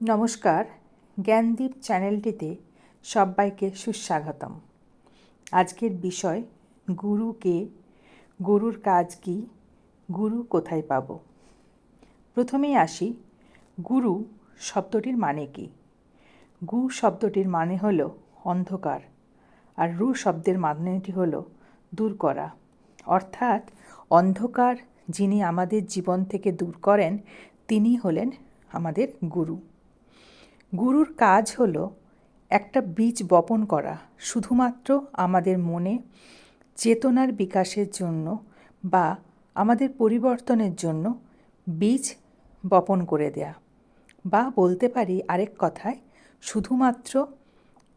নমস্কার, জ্ঞানদীপ চ্যানেলটিতে সবাইকে সুস্বাগতম। আজকের বিষয় গুরুকে গুরুর কাজ কি, গুরু কোথায় পাব? প্রথমেই আসি, গুরু শব্দটির মানে কি? গু শব্দটির মানে হলো অন্ধকার, আর রু শব্দের মানেটি হলো দূর করা। অর্থাৎ, অন্ধকার যিনি আমাদের জীবন থেকে দূর করেন তিনি হলেন আমাদের গুরু। গুরুর কাজ হল একটা বীজ বপন করা, শুধুমাত্র আমাদের মনে চেতনার বিকাশের জন্য বা আমাদের পরিবর্তনের জন্য বীজ বপন করে দেয়া। বা বলতে পারি আরেক কথায়, শুধুমাত্র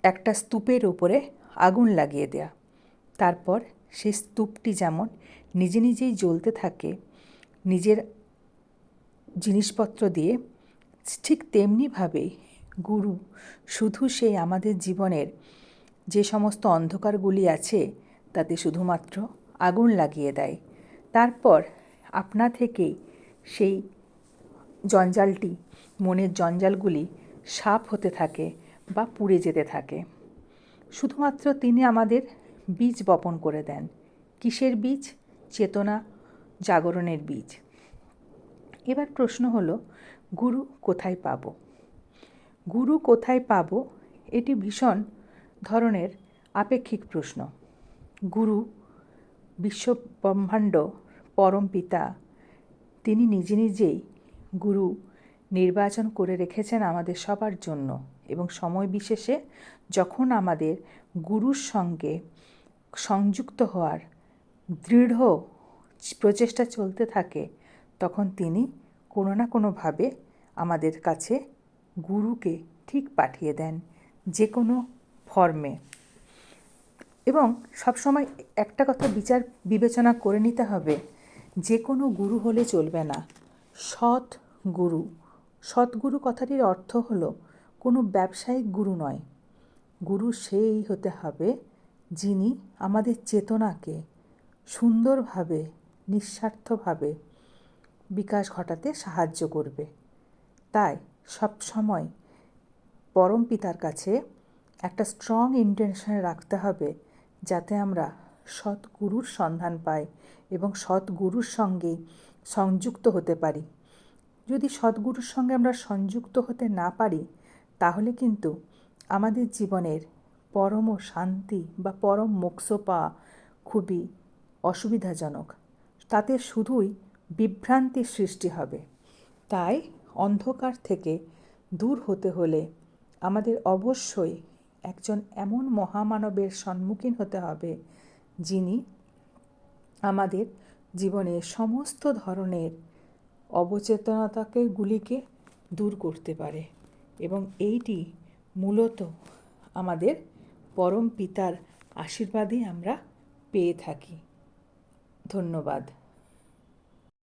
একটা স্তূপের ওপরে আগুন লাগিয়ে দেয়া। তারপর সেই স্তূপটি যেমন নিজে নিজেই জ্বলতে থাকে, নিজের জিনিসপত্র দিয়ে, ঠিক তেমনিভাবেই গুরু, শুধু সেই আমাদের জীবনের যে সমস্ত অন্ধকারগুলি আছে, তাতে শুধুমাত্র আগুন লাগিয়ে দেয়। তারপর আপনা থেকেই সেই জঞ্জালটি, মনের জঞ্জালগুলি সাফ হতে থাকে বা পুড়ে যেতে থাকে। শুধুমাত্র তিনি আমাদের বীজ বপন করে দেন। কিসের বীজ? চেতনা জাগরণের বীজ। এবার প্রশ্ন হলো, গুরু কোথায় পাবো? গুরু কোথায় পাব এটি ভীষণ ধরনের আপেক্ষিক প্রশ্ন। গুরু বিশ্ব ব্রহ্মাণ্ড পরম পিতা, তিনি নিজে নিজেই গুরু নির্বাচন করে রেখেছেন আমাদের সবার জন্য এবং সময় বিশেষে যখন আমাদের গুরুর সঙ্গে সংযুক্ত হওয়ার দৃঢ় প্রচেষ্টা চলতে থাকে, তখন তিনি কোনো না কোনোভাবে আমাদের কাছে গুরুকে ঠিক পাঠিয়ে দেন যে কোনো ফর্মে। এবং সবসময় একটা কথা বিচার বিবেচনা করে নিতে হবে, যে কোনো গুরু হলে চলবে না। সৎ গুরু। সৎগুরু কথাটির অর্থ হলো কোনো ব্যবসায়িক গুরু নয়। গুরু সেই হতে হবে যিনি আমাদের চেতনাকে সুন্দরভাবে, নিঃস্বার্থভাবে বিকাশ ঘটাতে সাহায্য করবে। তাই সব সময় পরম পিতার কাছে একটা স্ট্রং ইন্টেনশন রাখতে হবে যাতে আমরা সৎগুরুর সন্ধান পাই এবং সৎগুরুর সঙ্গে সংযুক্ত হতে পারি। যদি সৎগুরুর সঙ্গে আমরা সংযুক্ত হতে না পারি, তাহলে কিন্তু আমাদের জীবনের পরম শান্তি বা পরম মোক্ষ পাওয়া খুবই অসুবিধাজনক। তাতে শুধুই বিভ্রান্তির সৃষ্টি হবে। তাই অন্ধকার থেকে দূর হতে হলে আমাদের অবশ্যই একজন এমন মহামানবের সম্মুখীন হতে হবে, যিনি আমাদের জীবনে সমস্ত ধরনের অবচেতনতাকে গুলিকে দূর করতে পারে এবং এইটি মূলত আমাদের পরম পিতার আশীর্বাদই আমরা পেয়ে থাকি। ধন্যবাদ।